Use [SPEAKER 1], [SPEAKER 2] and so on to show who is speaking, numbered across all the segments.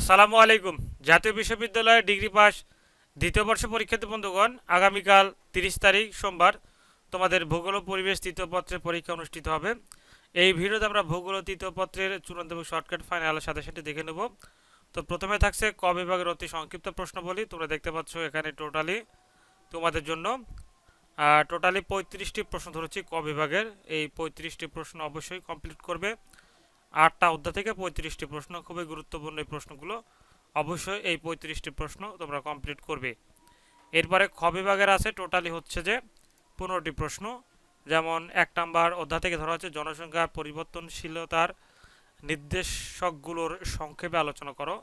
[SPEAKER 1] আসসালামু আলাইকুম। জাতীয় বিশ্ববিদ্যালয়ে ডিগ্রি পাস দ্বিতীয় বর্ষ পরীক্ষার্থী বন্ধুগণ, আগামীকাল তিরিশ তারিখ সোমবার তোমাদের ভূগোল পরিবেশ তৃতীয় পত্রের পরীক্ষা অনুষ্ঠিত হবে। এই ভিডিওতে আমরা ভূগোল তৃতীয় পত্রের চূড়ান্ত এবং শর্টকাট ফাইনালের সাথে সাথে দেখে নেব। তো প্রথমে থাকছে ক বিভাগের অতি সংক্ষিপ্ত প্রশ্ন বলি তোমরা দেখতে পাচ্ছ এখানে টোটালি তোমাদের জন্য। টোটালি পঁয়ত্রিশটি প্রশ্ন ধরেছি ক বিভাগের। এই পঁয়ত্রিশটি প্রশ্ন অবশ্যই কমপ্লিট করবে। আটটা অধ্যায় থেকে পঁয়ত্রিশটি প্রশ্ন, খুবই গুরুত্বপূর্ণ এই প্রশ্নগুলো। অবশ্যই এই পঁয়ত্রিশটি প্রশ্ন তোমরা কমপ্লিট করবে। এরপরে খ বিভাগের আছে টোটালি হচ্ছে যে পনেরোটি প্রশ্ন। যেমন এক নাম্বার অধ্যায় থেকে ধরা হচ্ছে জনসংখ্যার পরিবর্তনশীলতার নির্দেশকগুলোর সংক্ষেপে আলোচনা করো।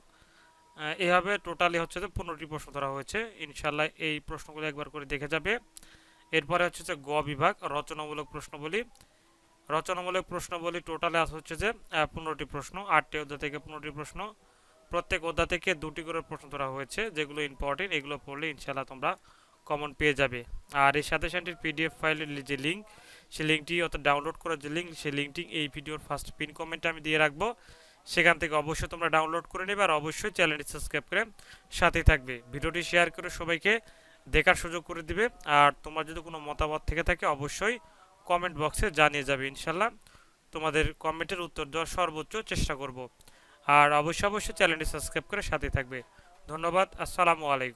[SPEAKER 1] এভাবে টোটালি হচ্ছে যে পনেরোটি প্রশ্ন ধরা হয়েছে। ইনশাল্লাহ এই প্রশ্নগুলো একবার করে দেখে যাবে। এরপরে হচ্ছে যে গ বিভাগ, রচনামূলক প্রশ্ন বলি রচনামূলক প্রশ্ন বলি টোটালে আস হচ্ছে যে পনেরোটি প্রশ্ন, আটটি অধ্যায় থেকে পনেরোটি প্রশ্ন। প্রত্যেক অধ্যায় থেকে দুটি করে প্রশ্ন ধরা হয়েছে, যেগুলো ইম্পর্টেন্ট এগুলো পড়লে ইনশাল্লাহ তোমরা কমন পেয়ে যাবে। আর এই সাথে সাথে পিডিএফ ফাইলের যে লিঙ্ক সেই লিঙ্কটি অর্থাৎ ডাউনলোড করার যে লিঙ্ক সেই লিঙ্কটি এই ভিডিওর ফার্স্ট পিন কমেন্টে আমি দিয়ে রাখব। সেখান থেকে অবশ্যই তোমরা ডাউনলোড করে নেবে আর অবশ্যই চ্যানেলটি সাবস্ক্রাইব করে সাথেই থাকবে। ভিডিওটি শেয়ার করে সবাইকে দেখার সুযোগ করে দিবে। আর তোমার যদি কোনো মতামত থেকে থাকে, অবশ্যই কমেন্ট বক্সে জানিয়ে যাবে, ইনশাল্লাহ। তোমাদের কমেন্টের উত্তর দেওয়ার সর্বোচ্চ চেষ্টা করব। আর অবশ্যই অবশ্যই চ্যানেলটি সাবস্ক্রাইব করে সাথে থাকবে। ধন্যবাদ, আসসালামু আলাইকুম।